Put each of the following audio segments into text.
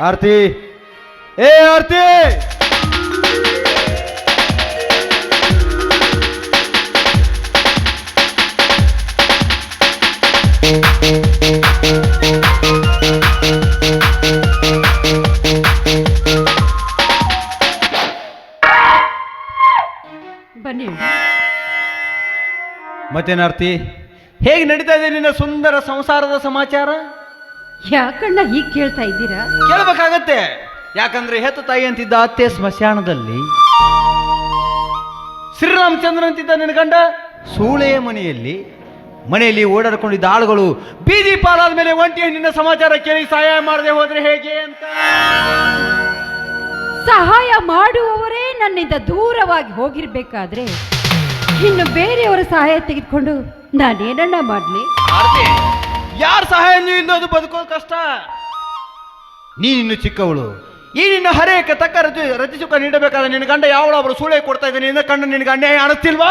ಆರ್ತಿ. ಏ ಆರ್ತಿ! ಬನ್ನಿ. ಮತ್ತೇನ್ ಆರ್ತಿ? ಹೇಗೆ ನಡೀತಾ ಇದೆ ನಿನ್ನ ಸುಂದರ ಸಂಸಾರದ ಸಮಾಚಾರ? ಯಾಕಣ್ಣ ಹೀಗೆ ಕೇಳ್ತಾ ಇದ್ದೀರಾ? ಕೇಳಬೇಕಾಗತ್ತೆ. ಯಾಕಂದ್ರೆ ಹೆತ್ತ ತಾಯಿ ಅಂತಿದ್ದ ಅತ್ತೆ ಸ್ಮಶಾನದಲ್ಲಿ ಶ್ರೀರಾಮಚಂದ್ರ ಅಂತಿದ್ದ ನಿನ್ನ ಗಂಡ ಸೂಳೆಯ ಮನೆಯಲ್ಲಿ ಮನೆಯಲ್ಲಿ ಓಡಾಡ್ಕೊಂಡಿದ್ದ ಆಳುಗಳು ಬೀದಿ ಪಾಲಾದ ಮೇಲೆ ಒಂಟಿ ನಿನ್ನ ಸಮಾಚಾರ ಕೇಳಿ ಸಹಾಯ ಮಾಡದೆ ಹೋದ್ರೆ ಹೇಗೆ ಅಂತ. ಸಹಾಯ ಮಾಡುವವರೇ ನನ್ನಿಂದ ದೂರವಾಗಿ ಹೋಗಿರ್ಬೇಕಾದ್ರೆ ಇನ್ನು ಬೇರೆಯವರ ಸಹಾಯ ತೆಗೆದುಕೊಂಡು ನಾನೇನಣ್ಣ ಮಾಡಲಿ? ಯಾರ ಸಹಾಯನೂ ಇಲ್ಲೋದು ಬದುಕೋದು ಕಷ್ಟ. ನೀನಿನ್ನು ಚಿಕ್ಕವಳು. ಈ ನಿನ್ನ ಹರೇಕ ತಕ್ಕ ರಚಿ ರಚಿಸುಕ ನೀಡಬೇಕಾದ್ರೆ ನಿನ್ನ ಗಂಡ ಯಾವಳೊಬ್ರು ಸೂಳೆ ಕೊಡ್ತಾ ಇದ್ದಾನೆ ನಿನ್ನ ಕಂಡು ನಿನಗೆ ಅನ್ಯಾಯ ಅನಿಸ್ತಿಲ್ವಾ?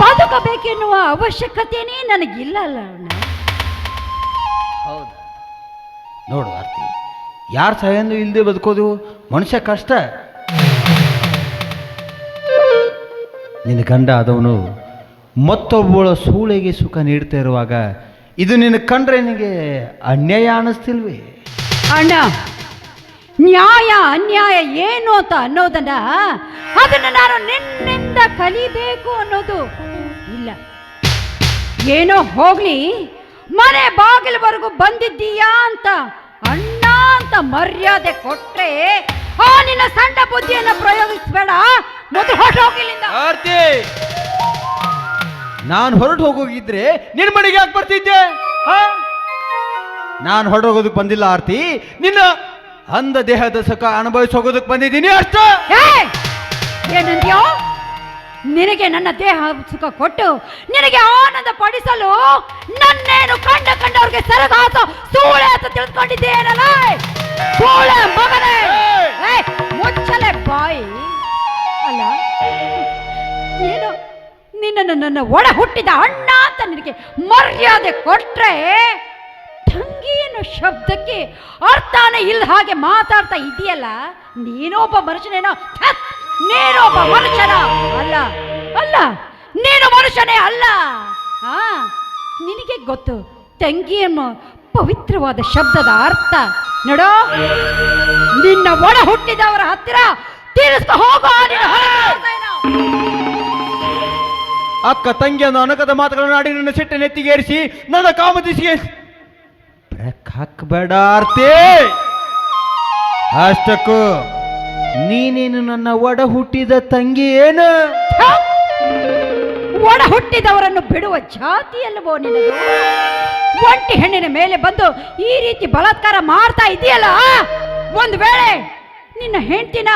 ಬದುಕಬೇಕೆನ್ನುವ ಅವಶ್ಯಕತೆನೇ ನನಗಿಲ್ಲ ಅಲ್ಲ ಹೌದು. ನೋಡು ಆರ್ತಿ ಯಾರ ಸಹಾಯನೂ ಇಲ್ಲದೆ ಬದುಕೋದು ಮನುಷ್ಯ ಕಷ್ಟ. ನಿನ್ನ ಗಂಡ ಆದವನು ಮತ್ತೊಬ್ಬಳ ಸೂಳೆಗೆ ಸುಖ ನೀಡ್ತಾ ಇರುವಾಗ ಇದು ನಿನ್ನ ಕಂಡ್ರೆ ನಿನಗೆ ಅನ್ಯಾಯ ಅನ್ನಿಸ್ತಿಲ್ವೇ? ಅಣ್ಣ ನ್ಯಾಯ ಅನ್ಯಾಯ ಏನು ಅಂತ ಅನ್ನೋದನ್ನ ಅದನ್ನ ನಾನು ನಿನ್ನಿಂದ ಕಲಿಬೇಕು ಅನ್ನೋದು ಇಲ್ಲ. ಏನೋ ಹೋಗ್ಲಿ ಮನೆ ಬಾಗಿಲವರೆಗೂ ಬಂದಿದ್ದೀಯಾ ಅಂತ ಅಣ್ಣ ಅಂತ ಮರ್ಯಾದೆ ಕೊಟ್ರೆ ಆ ನಿನ್ನ ಸಣ್ಣ ಬುದ್ಧಿಯನ್ನು ಪ್ರಯೋಗಿಸ್ಬೇಡ. ಮೊದಲು ಹೊರಟೋಗಿಲ್ಲಿಂದ ಆರ್ತಿ ನಾನು ಹೊರಟು ಹೋಗೋಗಿದ್ರೆ ನಿನ್ನ ಮನೆಗೆ ಯಾಕೆ ಬರ್ತಿದ್ದೆ? ನಾನು ಹೊರಟೋಗೋದಕ್ಕೆ ಬಂದಿಲ್ಲ ಆರ್ತಿ. ನಿನ್ನ ಅಂದ ದೇಹದ ಸುಖ ಅನುಭವಿಸಿ ಹೋಗೋದಕ್ಕೆ ಬಂದಿದ್ದೀನಿ ಅಷ್ಟ! ಏನಂದ್ಯೋ? ನಿನಗೆ ನನ್ನ ದೇಹ ಸುಖ ಕೊಟ್ಟು ನಿನಗೆ ಆನಂದ ಪಡಿಸಲು ನನ್ನೇನು ಕಂಡ ಕಂಡವ್ರಿಗೆ ಸರಗಾತ ಸೂಳೆ ಅಂತ ತಿಳ್ಕೊಂಡಿದ್ದೇನಲ್ಲ ಸೂಳೆ ಮಗನೇ! ಮುಚ್ಚಲೆ ಬಾಯಿ. ಅಲ್ಲ ಏನು ನಿನ್ನನ್ನು ನನ್ನ ಒಳ ಹುಟ್ಟಿದ ಅಣ್ಣ ಅಂತ ನಿನಗೆ ಮರ್ಯಾದೆ ಕೊಟ್ರೆ ತಂಗಿ ಅನ್ನೋ ಶಬ್ದಕ್ಕೆ ಅರ್ಥನೇ ಇಲ್ಲ ಹಾಗೆ ಮಾತಾಡ್ತಾ ಇದೆಯಲ್ಲ? ನೀನೊಬ್ಬ ಮನುಷ್ಯನೇನೋ? ನೀನೋ ನೀನೊಬ್ಬ ಮನುಷ್ಯನ? ಅಲ್ಲ ಅಲ್ಲ, ನೀನು ಮನುಷ್ಯನೇ ಅಲ್ಲ. ಹಾ ನಿನಗೆ ಗೊತ್ತು ತಂಗಿ ಎಂಬ ಪವಿತ್ರವಾದ ಶಬ್ದದ ಅರ್ಥ. ನೋಡೋ, ನಿನ್ನ ಒಳ ಹುಟ್ಟಿದವರ ಹತ್ತಿರ ತೀರಿಸ್ತಾ ಹೋಗೋ ಅಕ್ಕ ತಂಗಿಯನ್ನು ಅನಕದ ಮಾತುಗಳನ್ನು ಆಡಿ ನನ್ನ ಸಿಟ್ಟ ನೆತ್ತಿಗೇರಿಸಿ ನನ್ನ ಕಾಮದಿಸಿಗೆ ಹಾಕಬೇಡ ಆರ್ತಿ. ಅಷ್ಟಕ್ಕೂ ನೀನೇನು ನನ್ನ ಒಡ ಹುಟ್ಟಿದ ತಂಗಿ ಏನು? ಒಡ ಹುಟ್ಟಿದವರನ್ನು ಬಿಡುವ ಜಾತಿಯಲ್ಲವೋ ನಿನ್ನದು ಒಂಟಿ ಹೆಣ್ಣಿನ ಮೇಲೆ ಬಂದು ಈ ರೀತಿ ಬಲಾತ್ಕಾರ ಮಾಡ್ತಾ ಇದೆಯಲ್ಲ? ಒಂದು ವೇಳೆ ನಿನ್ನ ಹೆಂಡತಿನ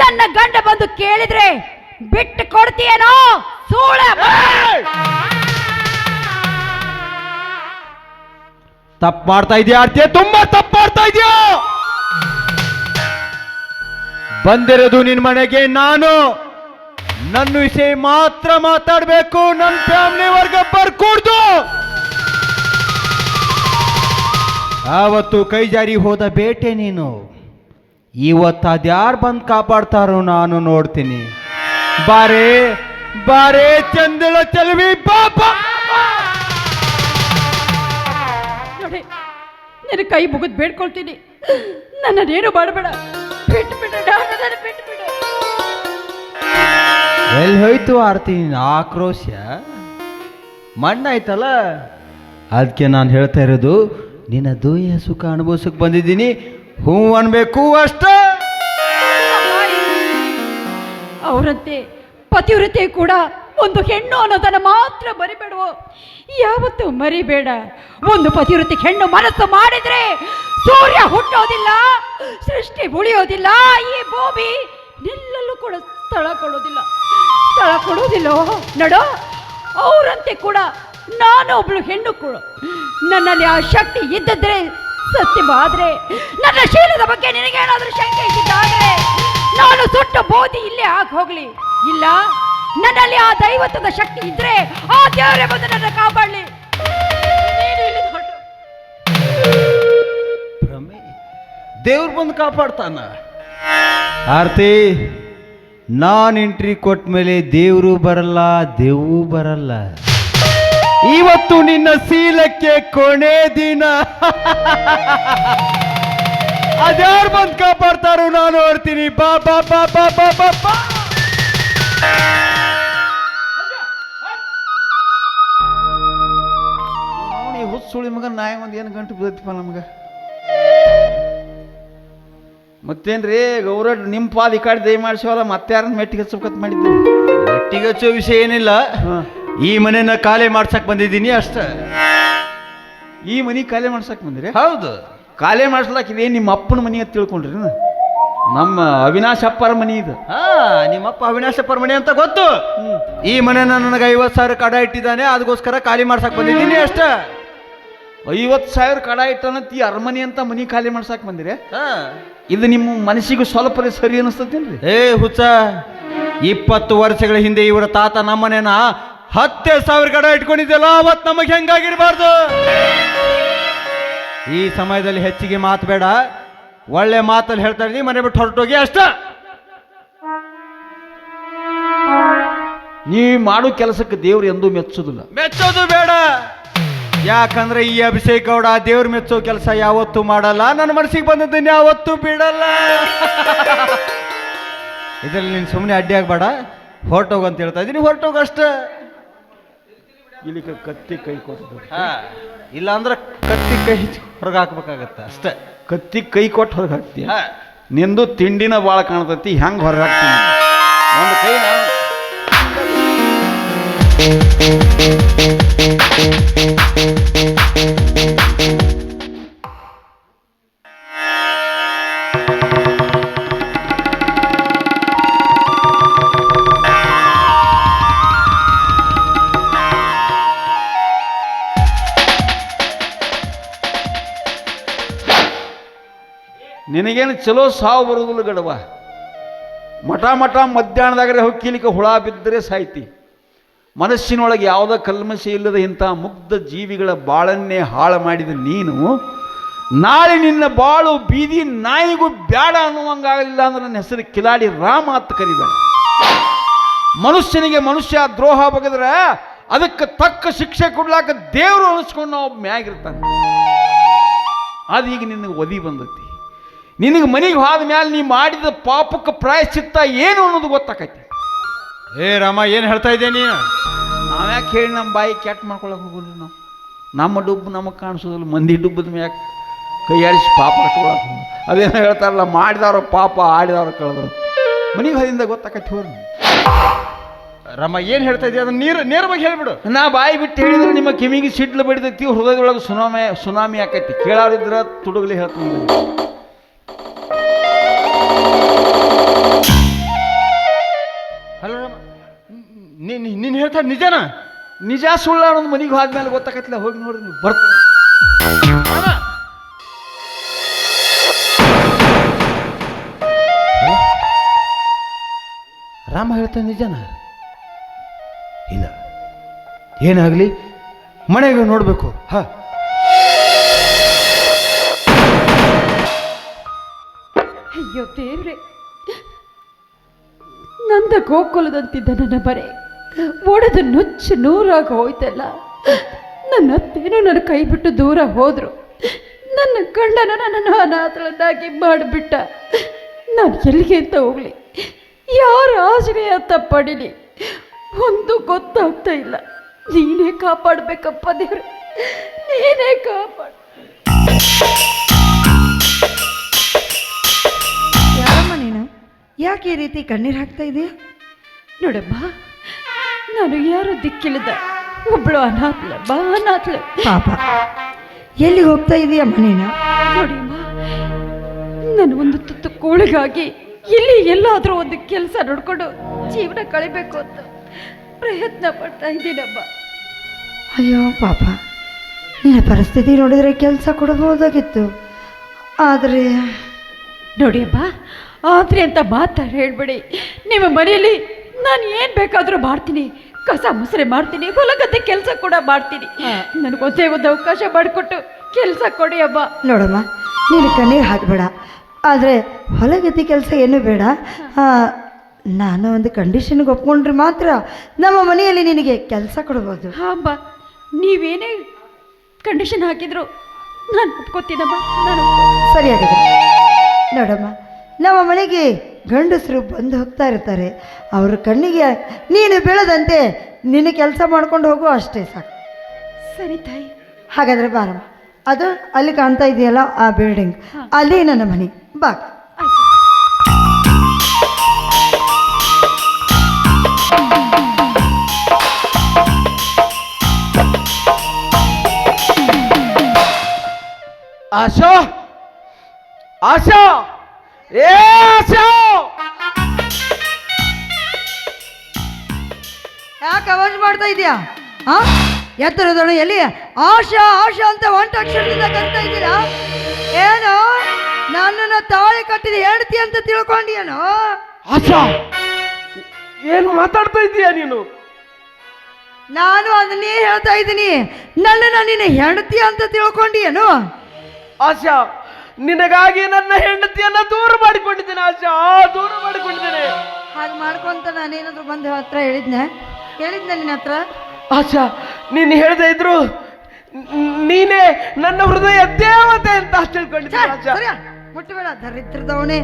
ನನ್ನ ಗಂಡ ಬಂದು ಕೇಳಿದ್ರೆ ಬಿಟ್ಟು ಕೊಡ್ತೀಯೇನೋ? ಸೂಳೆ. ತಪ್ಪು ಮಾಡ್ತಾ ಇದೀಯ ತುಂಬಾ ತಪ್ಪು ಮಾಡ್ತಾ ಇದೀಯ? ಬಂದಿರೋದು ನಿನ್ ಮನೆಗೆ ನಾನು. ನನ್ನ ವಿಷಯ ಮಾತ್ರ ಮಾತಾಡ್ಬೇಕು. ನನ್ನ ಫ್ಯಾಮಿಲಿ ವರ್ಗ ಬರ್ಕೂಡ್ದು. ಆವತ್ತು ಕೈ ಜಾರಿ ಹೋದ ಬೇಟೆ ನೀನು. ಇವತ್ತು ಅದ್ಯಾರು ಬಂದು ಕಾಪಾಡ್ತಾರೋ ನಾನು ನೋಡ್ತೀನಿ. ಬಾರೇ. ಬಾರೇ ಚಂದಳ ಚೆಲುವಿ ಬಾಬಾ ನೋಡಿ ನಿನ್ನ ಕೈ ಮುಗಿದು ಬೇಡ್ಕೊಳ್ತೀನಿ. ನನ್ನನ್ನೇನು ಮಾಡಬೇಡ. ಬಿಟ್ಟು ಬಿಡು ಬಿಟ್ಟು ಬಿಡು. ಎಲ್ಲಿ ಹೋಯ್ತು ಆರ್ತಿ ಆಕ್ರೋಶ ಮಣ್ಣಾಯ್ತಲ್ಲ ಅದಕ್ಕೆ ನಾನು ಹೇಳ್ತಾ ಇರೋದು ನಿನ್ನ ದೂಯ ಸುಖ ಅನುಭವಿಸಕ್ಕೆ ಬಂದಿದ್ದೀನಿ. ಹ್ಞೂ ಅನ್ಬೇಕು ಅಷ್ಟ. ಅವರಂತೆ ಪತಿವ್ರತೆ ಕೂಡ ಒಂದು ಹೆಣ್ಣು ಅನ್ನೋದನ್ನು ಮಾತ್ರ ಮರಿಬೇಡುವ? ಯಾವತ್ತು ಮರಿಬೇಡ. ಒಂದು ಪತಿವೃತ್ತಿ ಹೆಣ್ಣು ಮನಸ್ಸು ಮಾಡಿದ್ರೆ ಸೂರ್ಯ ಹುಟ್ಟೋದಿಲ್ಲ, ಸೃಷ್ಟಿ ಉಳಿಯೋದಿಲ್ಲ, ಈ ಭೂಮಿ ನಿಲ್ಲಲು ಕೂಡ ಸ್ಥಳ ಕೊಡೋದಿಲ್ಲ. ಸ್ಥಳ ಕೊಡೋದಿಲ್ಲ. ನಡೋ, ಅವರಂತೆ ಕೂಡ ನಾನು ಒಬ್ಳು ಹೆಣ್ಣು ಕೂಡ. ನನ್ನಲ್ಲಿ ಆ ಶಕ್ತಿ ಇದ್ದದ್ರೆ ಸತ್ಯವಾದ್ರೆ ನನ್ನ ಶೀಲದ ಬಗ್ಗೆ ನಿನಗೇನಾದರೂ ಶಂಕೆ ಇದ್ದಿದ್ದಾದ್ರೆ, ನಾನು ಸುಟ್ಟ ಬೋಧಿ ಇಲ್ಲೇ ಹಾಕಿ ಹೋಗ್ಲಿ. ಇಲ್ಲ. ನನ್ನಲ್ಲಿ ಆ ದೈವತ್ವದ ಶಕ್ತಿ ಇದ್ರೆ ಆ ದೇವರೇ ಬಂದು ನನ್ನ ಕಾಪಾಡಲಿ ದೇವ್ರ ಬಂದು ಕಾಪಾಡ್ತಾನ? ಆರ್ತಿ ನಾನ್ ಎಂಟ್ರಿ ಕೊಟ್ಟ ಮೇಲೆ ದೇವರು ಬರಲ್ಲ ದೇವು ಬರಲ್ಲ. ಇವತ್ತು ನಿನ್ನ ಸೀಲಕ್ಕೆ ಕೊನೆ ದಿನ. ಅದ್ಯಾರು ಬಂದು ಕಾಪಾಡ್ತಾರೋ ನಾನು ನೋಡ್ತೀನಿ ಬಾ ಬಾ ಬಾ ಬಾ ಬಾ ಬಾ. ಈ ಹುಚ್ಚುಳಿ ಮಗ ನಾಯಿ ಒಂದು ಏನು ಗಂಟು ಬಿದ್ದೈತಿಪ್ಪ ನಮ್ಗೆ? ಮತ್ತೇನ್ರಿ ಗೌರವ್ ನಿಮ್ಮ ಪಾದ ಈ ಕಡೆ ದಯ ಮಾಡಿಸೋಲ್ಲ ಮತ್ತೆ ಯಾರನ್ನ ಮೆಟ್ಟಿಗೆ ಹಚ್ಚಬೇಕಂತ ಮಾಡಿದ್ದೆ ಒಟ್ಟಿಗಚ್ಚೋ ವಿಷಯ ಏನಿಲ್ಲ. ಈ ಮನೆನ ಖಾಲಿ ಮಾಡ್ಸಕ್ ಬಂದಿದ್ದೀನಿ ಅಷ್ಟ. ಈ ಮನಿ ಖಾಲಿ ಮಾಡ್ಸಕ್ ಬಂದಿರಿ? ಹೌದು. ಖಾಲಿ ಮಾಡಿಸ್ಲಾಕ ನಿಮ್ಮ ಅಪ್ಪನ ಮನೆ ಅಂತ ತಿಳ್ಕೊಂಡ್ರಿ ನಮ್ಮ ಅವಿನಾಶ ಅಪ್ಪರ ಮನಿ ಇದು. ಹಾ ನಿಮ್ಮಪ್ಪ ಅವಿನಾಶ ಮನೆ ಅಂತ ಗೊತ್ತು. ಈ ಮನೆನ ನನಗೆ ಐವತ್ತು ಸಾವಿರ ಕಡ ಇಟ್ಟಿದ್ದಾನೆ ಅದಕ್ಕೋಸ್ಕರ ಖಾಲಿ ಮಾಡ್ಸಕ್ ಬಂದಿದ್ದೀನಿ ಅಷ್ಟ. ಐವತ್ತು ಸಾವಿರ ಕಡ ಇಟ್ಟನಂತ ಈ ಅರಮನೆ ಅಂತ ಮನಿ ಖಾಲಿ ಮಾಡ್ಸಕ್ ಬಂದಿರಿ. ಹಾ. ಇದು ನಿಮ್ಮ ಮನಸ್ಸಿಗೂ ಸ್ವಲ್ಪ ಸರಿ ಅನಿಸ್ತದೇನ್ರಿ? ಏ ಹುಚ್ಚ ಇಪ್ಪತ್ತು ವರ್ಷಗಳ ಹಿಂದೆ ಇವರ ತಾತ ನಮ್ಮನೆನ ಹತ್ತೇ ಸಾವಿರ ಕಡ ಇಟ್ಕೊಂಡಿದ್ದಲ್ಲ ಅವತ್ ನಮಗೆ ಹೆಂಗಾಗಿರ್ಬಾರ್ದು? ಈ ಸಮಯದಲ್ಲಿ ಹೆಚ್ಚಿಗೆ ಮಾತು ಬೇಡ. ಒಳ್ಳೆ ಮಾತಲ್ಲಿ ಹೇಳ್ತಾ ಇದ್ದೀನಿ ಮನೆ ಬಿಟ್ಟು ಹೊರಟೋಗಿ ಅಷ್ಟ. ನೀ ಮಾಡೋ ಕೆಲಸಕ್ಕೆ ದೇವ್ರು ಎಂದೂ ಮೆಚ್ಚೋದಿಲ್ಲ. ಮೆಚ್ಚೋದು ಬೇಡ. ಯಾಕಂದ್ರೆ ಈ ಅಭಿಷೇಕ್ ಗೌಡ ದೇವ್ರು ಮೆಚ್ಚೋ ಕೆಲಸ ಯಾವತ್ತೂ ಮಾಡಲ್ಲ. ನನ್ನ ಮನಸ್ಸಿಗೆ ಬಂದದ್ದನ್ನ ಯಾವತ್ತೂ ಬಿಡಲ್ಲ. ಇದ್ರಲ್ಲಿ ನೀನು ಸುಮ್ಮನೆ ಅಡ್ಡಿ ಆಗ್ಬೇಡ. ಹೊರಟೋಗು ಅಂತ ಹೇಳ್ತಾ ಇದ್ದೀನಿ ಹೊರಟೋಗು ಅಷ್ಟ. ಇಲ್ಲಿ ಕತ್ತಿ ಕೈ ಕೊಟ್ಟು ಇಲ್ಲ ಅಂದ್ರೆ ಕತ್ತಿ ಕೈ ಹೊರಗೆ ಹಾಕ್ಬೇಕಾಗತ್ತೆ ಅಷ್ಟೇ. ಕತ್ತಿ ಕೈ ಕೊಟ್ಟು ಹೊರಗೆ ಹಾಕ್ತೀಯ. ನಿಂದು ತಿಂಡಿನ ಭಾಳ ಕಾಣತತಿ ಹೆಂಗೆ ಹೊರಗೆ ಹಾಕ್ತೀನಿ? ಒಂದು ಕೈ ನಾನು ನಿನಗೇನು ಚಲೋ ಸಾವು ಬರುವುದಿಲ್ಲ ಗಡವ? ಮಠ ಮಠ ಮಧ್ಯಾಹ್ನದಾಗರೆ ಹೊಕ್ಕಿಲಿಕ್ಕೆ ಕೀಲಿಕ್ಕೆ ಹುಳ ಬಿದ್ದರೆ ಸಾಯ್ತಿ. ಮನಸ್ಸಿನೊಳಗೆ ಯಾವುದೋ ಕಲ್ಮಸಿ ಇಲ್ಲದ ಇಂಥ ಮುಗ್ಧ ಜೀವಿಗಳ ಬಾಳನ್ನೇ ಹಾಳು ಮಾಡಿದ ನೀನು, ನಾಳೆ ನಿನ್ನ ಬಾಳು ಬೀದಿ ನಾಯಿಗೂ ಬ್ಯಾಡ ಅನ್ನುವಂಗಾಗಲಿಲ್ಲ ಅಂದ್ರೆ ನನ್ನ ಹೆಸರು ಕಿಲಾಡಿ ರಾಮ ಅಂತ ಕರಿಬೇಡ. ಮನುಷ್ಯನಿಗೆ ಮನುಷ್ಯ ದ್ರೋಹ ಬಗೆದ್ರೆ ಅದಕ್ಕೆ ತಕ್ಕ ಶಿಕ್ಷೆ ಕೊಡ್ಲಾಕ ದೇವರು ಅನಿಸ್ಕೊಂಡು ನಾವು ಮ್ಯಾಗಿರ್ತಾನೆ. ಅದೀಗ ನಿನಗೆ ಒದಿ ಬಂದೈತಿ. ನಿನಗೆ ಮನೆಗೆ ಹೋದ ಮ್ಯಾಲೆ ನೀ ಮಾಡಿದ ಪಾಪಕ್ಕೆ ಪ್ರಾಯಶ್ಚಿತ್ತ ಏನು ಅನ್ನೋದು ಗೊತ್ತಾಕೈತಿ. ಏ ರಾಮ ಏನು ಹೇಳ್ತಾ ಇದ್ದೆ ನೀ ನಾವ್ಯಾಕೆ ಹೇಳಿ ನಮ್ಮ ಬಾಯಿ ಕೆಟ್ಟ ಮಾಡ್ಕೊಳಕ್ಕೆ ಹೋಗೋದು ನಾವು? ನಮ್ಮ ಡುಬ್ಬು ನಮಗೆ ಕಾಣಿಸೋದಿಲ್ಲ ಮಂದಿ ಡುಬ್ಬದ ಮ್ಯಾಕ್ ಕೈಯಾಡಿಸಿ ಪಾಪ ಹೋಗೋದು. ಅದೇನೋ ಹೇಳ್ತಾರಲ್ಲ ಮಾಡಿದವ್ರ ಪಾಪ ಆಡಿದವ್ರ ಕಳೆದ್ರು ಮನೆಗೆ ಹೋದಿಂದ ಗೊತ್ತಾಕೈತಿ ಹೋರಿ ರಮ್ಮ ಏನು ಹೇಳ್ತಾ ಇದೆಯಾ? ಅದನ್ನ ನೀರು ನೇರವಾಗಿ ಹೇಳ್ಬಿಡು. ನಾ ಬಾಯಿ ಬಿಟ್ಟು ಹೇಳಿದ್ರೆ ನಿಮ್ಮ ಕಿವಿಗೆ ಸಿಡ್ಲು ಬಡಿದೈತಿ ಹೃದಯದೊಳಗೆ ಸುನಾಮಿ ಸುನಾಮಿ ಆಕೈತಿ. ಕೇಳೋರಿದ್ರೆ ತುಡುಗಲಿ ಹೇಳ್ತೀನಿ. ಹಲೋ ರಾಮ ನೀನು ಹೇಳ್ತಾ ನಿಜನಾ? ನಿಜ ಸುಳ್ಳ ಅನ್ನೋದು ಮನೆಗೆ ಹೋದ್ಮೇಲೆ ಗೊತ್ತಾಕತ್ಲ ಹೋಗಿ ನೋಡ್ರಿ ನೀವು ಬರ್ತೀನಿ. ರಾಮ! ರಾಮ ಹೇಳ್ತಾ ನಿಜನಾ? ಇಲ್ಲ. ಏನಾಗಲಿ, ಮನೆಗೆ ನೋಡಬೇಕು, ಹಾ. ಅಯ್ಯೋ ದೇವ್ರೆ ನಂದ ಗೋಕುಲದಂತಿದ್ದ ನನ್ನ ಬರೆ ಒಡೆದು ನುಚ್ಚು ನೂರಾಗ ಹೋಯ್ತಲ್ಲ. ನನ್ನ ಅತ್ತೇನು ನನ್ನ ಕೈ ಬಿಟ್ಟು ದೂರ ಹೋದ್ರು. ನನ್ನ ಗಂಡನ ನನ್ನನ್ನು ಅನಾಥಳನ್ನಾಗಿ ಮಾಡಿಬಿಟ್ಟ. ನಾನು ಎಲ್ಲಿಗೆ ಅಂತ ಹೋಗ್ಲಿ? ಯಾರ ಆಶ್ರಯ ಅಂತ ಪಡೀಲಿ? ಒಂದು ಗೊತ್ತಾಗ್ತಾ ಇಲ್ಲ. ನೀನೇ ಕಾಪಾಡ್ಬೇಕಪ್ಪ ದೇವ್ರೆ. ನೀನೇ ಕಾಪಾಡು. ಯಾಕೆ ಈ ರೀತಿ ಕಣ್ಣೀರು ಹಾಕ್ತಾ ಇದೆಯಾ? ನೋಡಮ್ಮ ನಾನು ಯಾರು ದಿಕ್ಕಿಲ್ಲದ? ಒಬ್ಳು ಅನಾಥಳ ಬಾ ಅನಾಥಳ. ಪಾಪ. ಎಲ್ಲಿಗೆ ಹೋಗ್ತಾ ಇದೆಯಾ ಮನೇನ? ನೋಡಿಮ್ಮ ನಾನು ಒಂದು ತುತ್ತು ಕೂಳಿಗಾಗಿ ಇಲ್ಲಿ ಎಲ್ಲಾದರೂ ಒಂದು ಕೆಲಸ ನೋಡ್ಕೊಂಡು ಜೀವನ ಕಳಿಬೇಕು ಅಂತ ಪ್ರಯತ್ನ ಪಡ್ತಾ ಇದ್ದೀನಮ್ಮ. ಅಯ್ಯೋ ಪಾಪ ನಿನ್ನ ಪರಿಸ್ಥಿತಿ ನೋಡಿದರೆ ಕೆಲಸ ಕೊಡಬಹುದಾಗಿತ್ತು. ಆದರೆ ನೋಡಿಯಮ್ಮ ಆದ್ರೆ ಅಂತ ಮಾತಾಡ ಹೇಳ್ಬೇಡಿ. ನಿಮ್ಮ ಮನೆಯಲ್ಲಿ ನಾನು ಏನು ಬೇಕಾದರೂ ಮಾಡ್ತೀನಿ. ಕಸ ಮುಸ್ರೆ ಮಾಡ್ತೀನಿ ಹೊಲಗದ್ದೆ ಕೆಲಸ ಕೂಡ ಮಾಡ್ತೀನಿ. ನನಗೊಂದೇ ಒಂದು ಅವಕಾಶ ಮಾಡಿಕೊಟ್ಟು ಕೆಲಸ ಕೊಡಿ ಅಬ್ಬ ನೋಡಮ್ಮ ನೀನು ಕಣ್ಣಿಗೆ ಹಾಕಬೇಡ. ಆದರೆ ಹೊಲಗತಿ ಕೆಲಸ ಏನೂ ಬೇಡ. ಆ, ನಾನು ಒಂದು ಕಂಡೀಷನ್ಗೆ ಒಪ್ಕೊಂಡ್ರೆ ಮಾತ್ರ ನಮ್ಮ ಮನೆಯಲ್ಲಿ ನಿನಗೆ ಕೆಲಸ ಕೊಡ್ಬೋದು. ಅಬ್ಬ ನೀವೇನೇ ಕಂಡೀಷನ್ ಹಾಕಿದ್ರು ನಾನು ಒಪ್ಕೋತೀನಮ್ಮ. ನಾನು ಸರಿಯಾಗಿದೆ. ನೋಡಮ್ಮ ನಮ್ಮ ಮನೆಗೆ ಗಂಡಸರು ಬಂದು ಹೋಗ್ತಾ ಇರ್ತಾರೆ. ಅವ್ರ ಕಣ್ಣಿಗೆ ನೀನು ಬೆಳೆದಂತೆ ನಿನ್ನ ಕೆಲಸ ಮಾಡ್ಕೊಂಡು ಹೋಗು ಅಷ್ಟೇ ಸಾಕು. ಸರಿ ತಾಯಿ. ಹಾಗಾದರೆ ಬಾರಮ್ಮ ಅದು ಅಲ್ಲಿ ಕಾಣ್ತಾ ಇದೆಯಲ್ಲ ಆ ಬಿಲ್ಡಿಂಗ್ ಅಲ್ಲಿ ನನ್ನ ಮನೆ. ಬಾ. ಆಶಾ! ಆಶಾ! ಯಾಕೆ ಅವಾಜ್ ಮಾಡ್ತಾ ಇದೀಯಾ ಆ? ಎತ್ತರದಣ ಎಲ್ಲಿ? ಆಶಾ ಆಶಾ ಅಂತ ಒಂಟ ಅಕ್ಷರದಿಂದ ಕರಿತಾ ಇದ್ದೀರಾ? ಏನು? ನನ್ನನ್ನು ತಾಳಿ ಕಟ್ಟಿದ ಹೇಳ್ತಿ ಅಂತ ತಿಳ್ಕೊಂಡಿಯೇನು? ಆಶಾ! ಏನು ಮಾತಾಡ್ತಾ ಇದ್ದೀಯಾ ನೀನು? ನಾನು ಅದನ್ನೇ ಹೇಳ್ತಾ ಇದ್ದೀನಿ. ನನ್ನನ್ನು ನಿನ್ನ ಹೆಂಡತಿ ಅಂತ ತಿಳ್ಕೊಂಡಿಯೇನು? ಆಶಾ! ನಿನಗಾಗಿ ನನ್ನ ಹೆಂಡತಿಯನ್ನ ದೂರ ಮಾಡಿಕೊಂಡಿದ್ದೇನೆ ಆಶಾ ದೂರ ಮಾಡಿಕೊಂಡಿದ್ದೇನೆ. ಹಾಗೆ ಮಾಡ್ಕೊಂತ ನಾನೇನಾದ್ರು ಬಂದು ಹತ್ರ ಹೇಳಿದ್ನೆ? ಹೇಳಿದ್ನೆ ನಿನ್ನ ಹತ್ರ? ಆಶಾ ನೀನು ಹೇಳದೇ ಇದ್ರು ನೀನೇ ನನ್ನ ಹೃದಯ ದೇವತೆ ಅಂತ ತಿಳ್ಕೊಂಡಿದ್ದೆ ಆಶಾ. ಸರಿಯಾ? ದರಿದ್ರದವನೇ.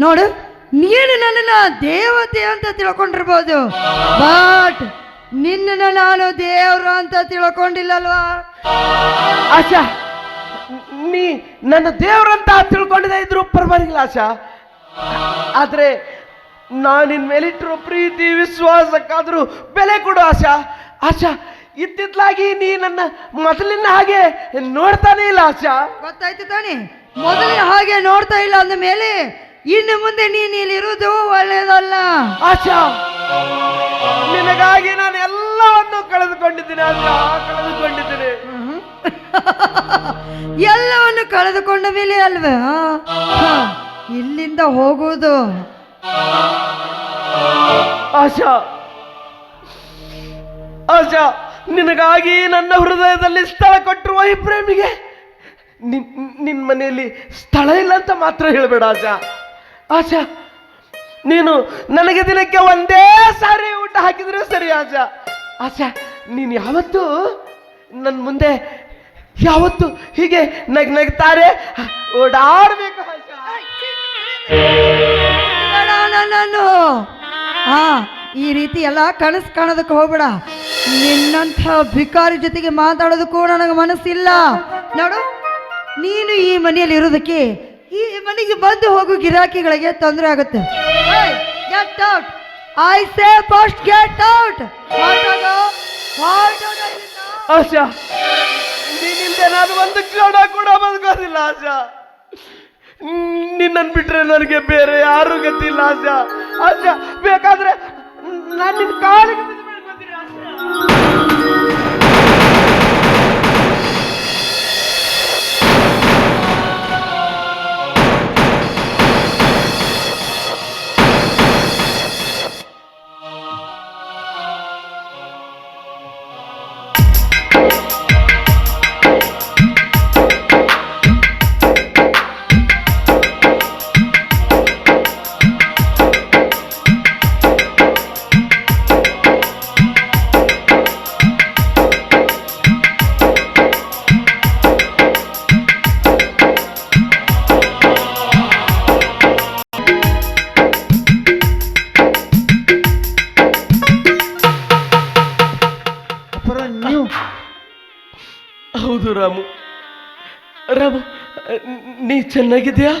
ನೋಡು ನೀನು ನನ್ನ ದೇವತೆ ಅಂತ ತಿಳ್ಕೊಂಡಿರ್ಬೋದು. ಬಟ್ ನಿನ್ನ ನಾನು ದೇವರು ಅಂತ ತಿಳ್ಕೊಂಡಿಲ್ಲಲ್ವಾ? ಆಶಾ ನೀ ನನ್ನ ದೇವರಂತ ತಿಳ್ಕೊಂಡಿದ್ದೆ ಇದ್ರು ಪರವಾಗಿಲ್ಲ ಆಶಾ. ಆದ್ರೆ ನಾನು ನಿನ್ನ ಮೇಲಿಟ್ಟಿರೋ ಪ್ರೀತಿ ವಿಶ್ವಾಸಕ್ಕಾದ್ರೂ ಬೆಲೆ ಕೊಡು ಆಶಾ. ಆಶಾ ಇದ್ದಿದ್ಲಾಗಿ ನೀ ನನ್ನ ಮೊದಲಿನ ಹಾಗೆ ನೋಡ್ತಾನೆ ಇಲ್ಲ ಆಶಾ. ಗೊತ್ತಾಯ್ತು ತಾನೆ ಮೊದಲಿನ ಹಾಗೆ ನೋಡ್ತಾ ಇಲ್ಲ ಅಂದ ಮೇಲೆ ಇನ್ನು ಮುಂದೆ ನೀನು ಇಲ್ಲಿರುವುದು ಒಳ್ಳೆಯದಲ್ಲ. ಆಶಾ ನಿನಗಾಗಿ ನಾನು ಎಲ್ಲವನ್ನು ಕಳೆದುಕೊಂಡಿದ್ದೀನಿ ಆಶಾ ಕಳೆದುಕೊಂಡಿದ್ದೀನಿ. ಎಲ್ಲವನ್ನು ಕಳೆದುಕೊಂಡ ಮೇಲೆ ಅಲ್ವೇ? ಇಲ್ಲಿಂದ ಹೋಗುವುದು? ಆಶಾ. ಆಶಾ, ನಿನಗಾಗಿ ನನ್ನ ಹೃದಯದಲ್ಲಿ ಸ್ಥಳ ಕೊಟ್ಟಿರುವ ಈ ಪ್ರೇಮಿಗೆ ನಿನ್ ನಿನ್ ಮನೆಯಲ್ಲಿ ಸ್ಥಳ ಇಲ್ಲ ಅಂತ ಮಾತ್ರ ಹೇಳಬೇಡ ಆಶಾ. ಆಶಾ, ನೀನು ನನಗೆ ದಿನಕ್ಕೆ ಒಂದೇ ಸಾರಿ ಊಟ ಹಾಕಿದ್ರೆ ಸರಿ ಆಶಾ. ಆಶಾ, ನೀನು ಯಾವತ್ತೂ ನನ್ನ ಮುಂದೆ ಯಾವತ್ತು ಹೀಗೆ ನಗ್ ನಗ್ತಾರೆ? ಓಡಾಡ್ಬೇಕು ನಾನು ಹಾ ಈ ರೀತಿ ಎಲ್ಲ ಕನಸು ಕಾಣೋದಕ್ಕೆ ಹೋಗ್ಬೇಡ. ನಿನ್ನಂಥ ಭಿಕಾರಿ ಜೊತೆಗೆ ಮಾತಾಡೋದಕ್ಕೂ ನನಗೆ ಮನಸ್ಸಿಲ್ಲ. ನೋಡು ನೀನು ಈ ಮನೆಯಲ್ಲಿ ಇರೋದಕ್ಕೆ ಈ ಮನೆಗೆ ಬಂದು ಹೋಗು ಗಿರಾಕಿಗಳಿಗೆ ತೊಂದರೆ ಆಗುತ್ತೆ. Get out I say first get out Asha ನೀನಿಂದ ನಾನು ಒಂದು ಕ್ಷಣ ಕೂಡ ಬದುಕೋದಿಲ್ಲ ಆಶಾ. ನಿನ್ನನ್ನು ಬಿಟ್ರೆ ನನಗೆ ಬೇರೆ ಯಾರು ಗತಿಲ್ಲ ಆಶಾ. ಆಶಾ, ಬೇಕಾದ್ರೆ ನಾನು ನಿನ್ನ ಕಾಲಿಗೆ ನೀ ಚೆನ್ನಾಗಿದ್ಯಾ?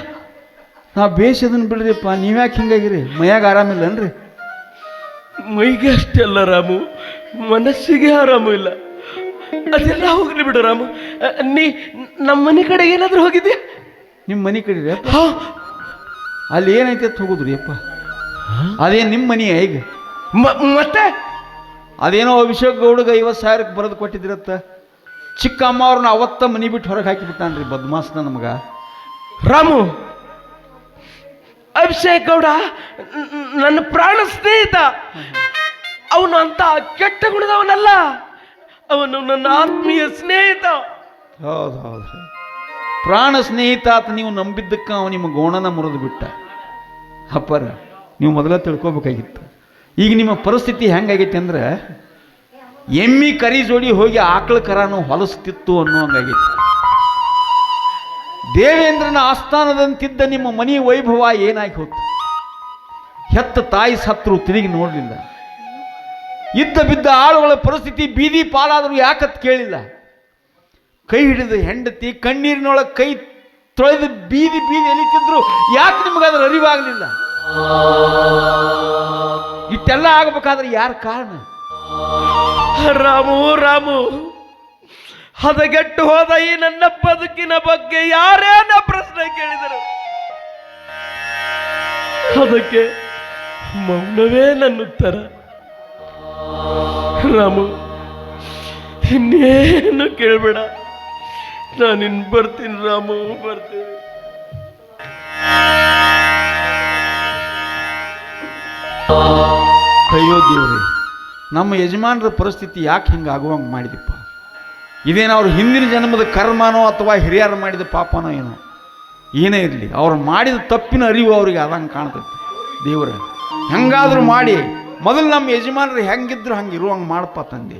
ನಾ ಬೇಸ್ ಅದನ್ನ ಬಿಡ್ರಿಪ್ಪ ನೀವ್ಯಾಕೆ ಹಿಂಗಾಗಿರಿ? ಮೈಯಾಗ ಆರಾಮಿಲ್ಲನ್ರಿ? ಮೈಗೆ ಅಷ್ಟೇ ಅಲ್ಲ ರಾಮು ಮನಸ್ಸಿಗೆ ಆರಾಮು ಇಲ್ಲ. ಅದೆಲ್ಲ ಹೋಗ್ಲಿ ಬಿಡು ರಾಮು. ನೀ ನಮ್ಮ ಮನೆ ಕಡೆ ಏನಾದರೂ ಹೋಗಿದ್ಯಾ? ನಿಮ್ಮ ಮನೆ ಕಡೆ ಹಾ. ಅಲ್ಲಿ ಏನೈತೆ ಅಂತ ಹೋಗುದ್ರಿ ಅಪ್ಪ. ಅದೇ ನಿಮ್ಮ ಮನೆ ಈಗ ಮತ್ತೆ? ಅದೇನೋ ಅಭಿಷೇಕ್ ಗೌಡಗೆ ಐವತ್ತು ಸಾವಿರಕ್ಕೆ ಬರೆದು ಕೊಟ್ಟಿದ್ರತ್ತ. ಚಿಕ್ಕಮ್ಮ ಅವ್ರನ್ನ ಅವತ್ತ ಮನಿ ಬಿಟ್ಟು ಹೊರಗೆ ಹಾಕಿಬಿಟ್ಟಾನ್ರಿ ಬದ್ಮಾಸ್ನ ನಮಗ. ರಾಮು, ಅಭಿಷೇಕ್ ಗೌಡ ನನ್ನ ಪ್ರಾಣ ಸ್ನೇಹಿತ. ಅವನು ಅಂತ ಕೆಟ್ಟ ಗುಣದವನಲ್ಲ. ಅವನು ನನ್ನ ಆತ್ಮೀಯ ಸ್ನೇಹಿತ. ಹೌದು ಹೌದು. ಪ್ರಾಣ ಸ್ನೇಹಿತ ಆತ ನೀವು ನಂಬಿದ್ದಕ್ಕೆ ಅವ ನಿಮ್ಮ ಗೋಣನ ಮುರಿದು ಬಿಟ್ಟ. ಅಪ್ಪರ, ನೀವು ಮೊದಲ ತಿಳ್ಕೊಬೇಕಾಗಿತ್ತು. ಈಗ ನಿಮ್ಮ ಪರಿಸ್ಥಿತಿ ಹೆಂಗಾಗೈತೆ ಅಂದ್ರೆ, ಎಮ್ಮಿ ಕರಿ ಜೋಡಿ ಹೋಗಿ ಆಕಳ ಕರಾನು ಹೊಲಸ್ತಿತ್ತು ಅನ್ನೋ ಹಂಗಾಗೈತಿ. ದೇವೇಂದ್ರನ ಆಸ್ಥಾನದಂತಿದ್ದ ನಿಮ್ಮ ಮನಿ ವೈಭವ ಏನಾಗಿ ಹೋಯ್ತು ಹೆತ್ತ ತಾಯಿ ಸತ್ರು ತಿರುಗಿ ನೋಡಲಿಲ್ಲ. ಇದ್ದ ಬಿದ್ದ ಆಳುಗಳ ಪರಿಸ್ಥಿತಿ ಬೀದಿ ಪಾಲಾದರೂ ಯಾಕತ್ ಕೇಳಿಲ್ಲ. ಕೈ ಹಿಡಿದ ಹೆಂಡತಿ, ಕಣ್ಣೀರಿನೊಳಗೆ ಕೈ ತೊಳೆದು ಬೀದಿ ಬೀದಿ ಎಲಿತಿದ್ರು ಯಾಕೆ ಅದ್ರ ಅರಿವಾಗಲಿಲ್ಲ? ಇಷ್ಟೆಲ್ಲ ಆಗಬೇಕಾದ್ರೆ ಯಾರ ಕಾರಣ? ರಾಮು ರಾಮು. ಹದಗೆಟ್ಟು ಹೋದ ಈ ನನ್ನ ಬದುಕಿನ ಬಗ್ಗೆ ಯಾರೇನ ಪ್ರಶ್ನೆ ಕೇಳಿದರು? ಅದಕ್ಕೆ ಮೌನವೇ ನನ್ನ ಉತ್ತರ. ರಾಮು, ಇನ್ನೇನು ಕೇಳಬೇಡ. ನಾನಿನ್ ಬರ್ತೀನಿ ರಾಮು, ಬರ್ತೀನಿ. ಅಯ್ಯೋ ದೇವ್ರಿ, ನಮ್ಮ ಯಜಮಾನರ ಪರಿಸ್ಥಿತಿ ಯಾಕೆ ಹಿಂಗೆ ಆಗುವಂಗೆ ಮಾಡಿದಪ್ಪ ಇದೇನು ಅವ್ರ ಹಿಂದಿನ ಜನ್ಮದ ಕರ್ಮನೋ ಅಥವಾ ಹಿರಿಯರು ಮಾಡಿದ ಪಾಪನೋ ಏನೋ. ಏನೇ ಇರಲಿ, ಅವ್ರು ಮಾಡಿದ ತಪ್ಪಿನ ಅರಿವು ಅವ್ರಿಗೆ ಆದಂಗೆ ಕಾಣ್ತೈತಿ. ದೇವರ, ಹೆಂಗಾದರೂ ಮಾಡಿ, ಮೊದಲು ನಮ್ಮ ಯಜಮಾನರು ಹೆಂಗಿದ್ರು ಹಂಗೆ ಇರುವಂಗೆ ಮಾಡಪ್ಪ ತಂದೆ.